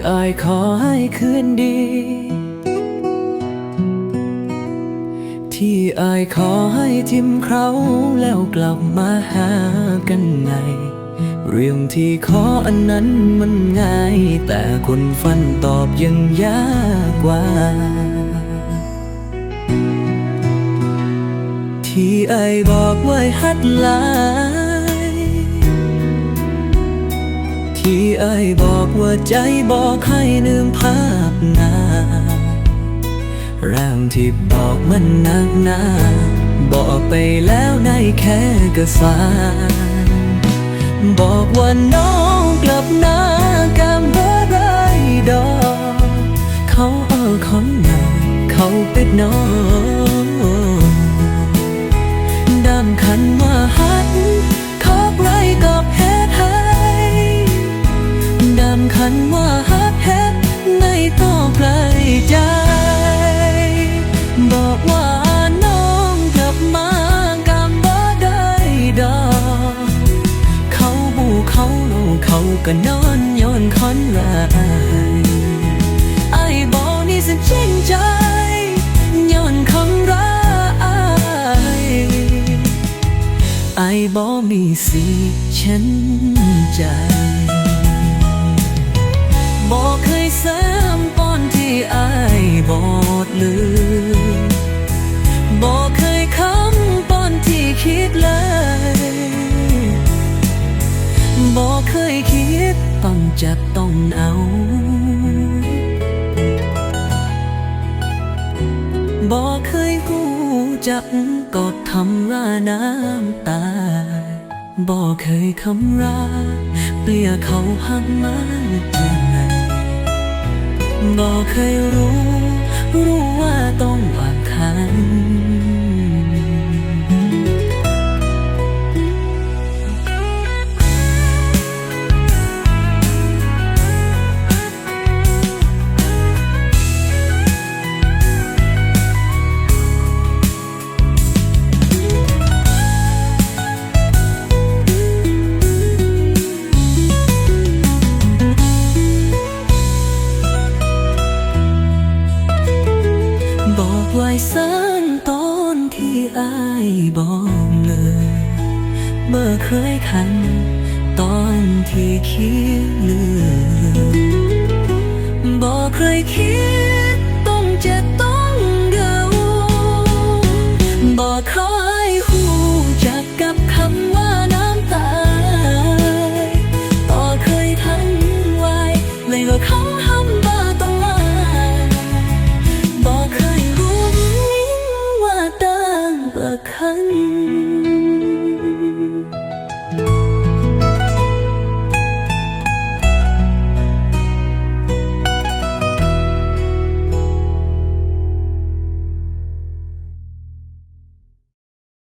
ขอให้คืนดี ที่อายขอให้ทิมเขาแล้วกลับมาหากันไง เรื่องที่ขออันนั้นมันง่าย แต่คนฟันตอบยังยากกว่า ที่ไอายบอกไว้ฮัดลา ที่ไอายบอกว่าใจบอกให้ลืมภาพหน้าร่างที่บอกมันนักหนาบอกไปแล้วในแค่กระสาบอกว่าน้องกลับหน้ากำบ่ได้ดอก เขาเอาของหนาเขาปิดน้อง ก็นอนย้อนคอนรายไอ้บอกนี่สิจริงใจย้อนคำร้ายไอ้บอมีสิฉันใจบอกเคยเสแซมตอนที่ไอ้บอดลืมบอกเคยคำตอนที่คิดเลยบอกเคย ต้องจับต้องเอาบอกเคยกูจักกอดทำราน้ำตาบอกเคยคำราเปลี่ยเขาหักมันยังไงบอกเคยรู้รู้ อายบอกเลยเมื่อเคยคัน ตอนที่คิดเลือบอกเคยคิด